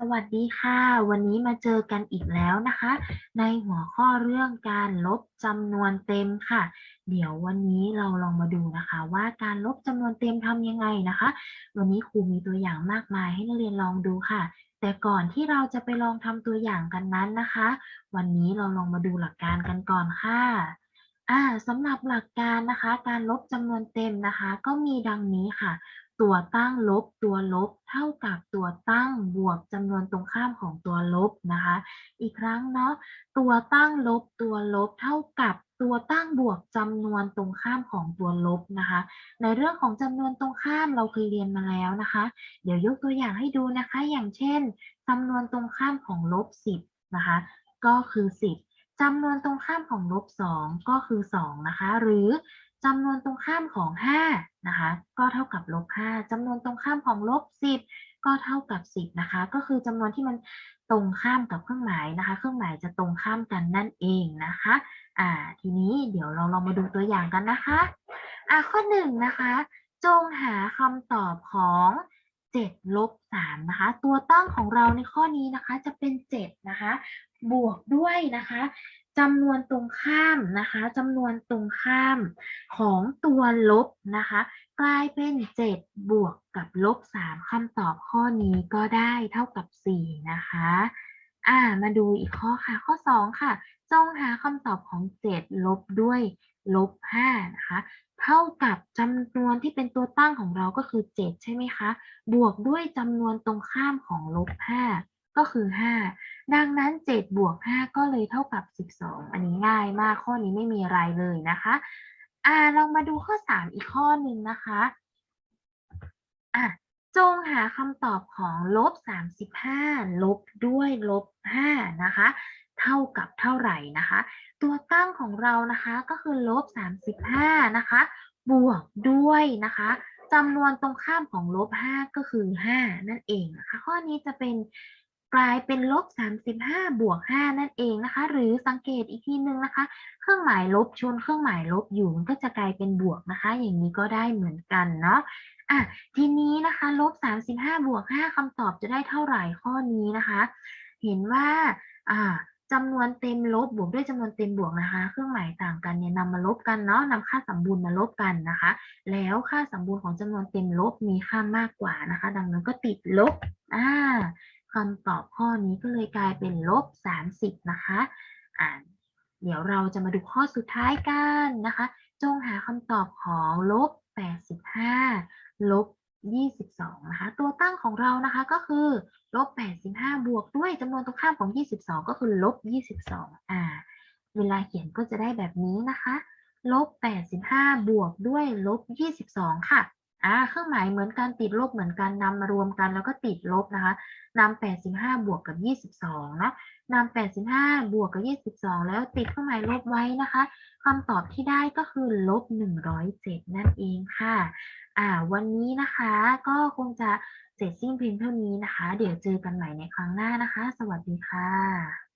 สวัสดีค่ะ วันนี้มาเจอกันอีกแล้วนะคะ ในหัวข้อเรื่องการลบจำนวนเต็มค่ะ เดี๋ยววันนี้เราลองมาดูนะคะ ว่าการลบจำนวนเต็มทำยังไงนะคะ วันนี้ครูมีตัวอย่างมากมายให้นักเรียนลองดูค่ะ แต่ก่อนที่เราจะไปลองทำตัวอย่างกันนั้นนะคะ วันนี้เราลองมาดูหลักการกันก่อนค่ะอ่าสำหรับหลักการนะคะ การลบจำนวนเต็มนะคะ ก็มีดังนี้ค่ะ ตัวตั้งลบตัวลบ เท่ากับตัวตั้งบวกจำนวนตรงข้ามของตัวลบนะคะ อีกครั้งเนาะตัวตั้งลบตัวลบเท่ากับตัวตั้งบวกจำนวนตรงข้ามของตัวลบนะคะ ในเรื่องของจำนวนตรงข้ามเราเคยเรียนมาแล้วนะคะ เดี๋ยวยกตัวอย่างให้ดูนะคะ อย่างเช่นจำนวนตรงข้ามของลบ10นะคะ ก็คือ 10 จำนวนตรงข้ามของลบ2ก็คือ2นะคะ หรือจำนวนตรงข้ามของ5นะคะ ก็เท่ากับลบ5จำนวนตรงข้ามของลบ10ก็เท่ากับ10นะคะ ก็คือจำนวนที่มันตรงข้ามกับเครื่องหมายนะคะ เครื่องหมายจะตรงข้ามกันนั่นเองนะคะ อ่า ทีนี้เดี๋ยวเราลองมาดูตัวอย่างกันนะคะ อ่าข้อหนึ่งนะคะ จงหาคำตอบของ 7ลบ3นะคะ ตัวตั้งของเราในข้อนี้นะคะจะเป็น 7 นะคะ บวกด้วยนะคะจำนวนตรงข้ามนะคะจำนวนตรงข้ามของตัวลบนะคะ กลายเป็น 7 บวกกับลบ 3คำตอบข้อนี้ก็ได้เท่ากับ 4 นะคะอ่ามาดูอีกข้อค่ะ ข้อ 2 ค่ะ จงหาคำตอบของ 7 ลบด้วยลบ5นะคะ ท่ากับจำนวนที่เป็นตัวตั้งของเราก็คือ 7 ใช่ไหมคะ บวกด้วยจำนวนตรงข้ามของลบ 5 ก็คือ 5 ดังนั้น 7 บวก 5 ก็เลยเท่ากับ 12 อันนี้ง่ายมากข้อนี้ไม่มีอะไรเลยนะคะอ่าเรามาดูข้อ 3 อีกข้อหนึ่งนะคะอะ จงหาคำตอบของลบ 35 ลบด้วยลบ 5 นะคะ เท่ากับเท่าไหร่นะคะ ตัวตั้งของเรานะคะก็คือลบ 35 นะคะ บวกด้วยนะคะจำนวนตรงข้ามของลบ 5 ก็คือ 5 นั่นเองนะคะ ข้อนี้จะเป็น กลายเป็นลบ 35 บวก 5 นั่นเองนะคะ หรือสังเกตอีกทีนึงนะคะ เครื่องหมายลบชนเครื่องหมายลบอยู่มันก็จะกลายเป็นบวกนะคะ อย่างนี้ก็ได้เหมือนกันเนาะอะทีนี้นะคะลบ 35 บวก 5คำตอบจะได้เท่าไหร่ข้อนี้นะคะ เห็นว่าอ่าจำนวนเต็มลบบวกด้วยจำนวนเต็มบวกนะคะ เครื่องหมายต่างกันเนี่ยนำมาลบกันเนาะนำค่าสมบูรณ์มาลบกันนะคะ แล้วค่าสมบูรณ์ของจำนวนเต็มลบมีค่ามากกว่านะคะ ดังนั้นก็ติดลบอ่า คำตอบข้อนี้ก็เลยกลายเป็นลบ 30 นะคะอ่าเดี๋ยวเราจะมาดูข้อสุดท้ายกันนะคะ จงหาคำตอบของลบ 85 ลบ 22 นะคะ ตัวตั้งของเรานะคะก็คือลบ 85 บวกด้วยจำนวนตรงข้ามของ 22 ก็คือลบ 22 อ่า เวลาเขียนก็จะได้แบบนี้นะคะ ลบ 85 บวกด้วยลบ 22 ค่ะ อ่าเครื่องหมายเหมือนกันติดลบเหมือนกันนำมารวมกันแล้วก็ติดลบนะคะนำ85 บวกกับ 22นะนำ85 บวกกับ 22 แล้วติดเครื่องหมายลบไว้นะคะคำตอบที่ได้ก็คือลบ 107 นั่นเองค่ะ อ่า วันนี้นะคะก็คงจะเสร็จสิ้นเพียงเท่านี้นะคะ เดี๋ยวเจอกันใหม่ในครั้งหน้านะคะ สวัสดีค่ะ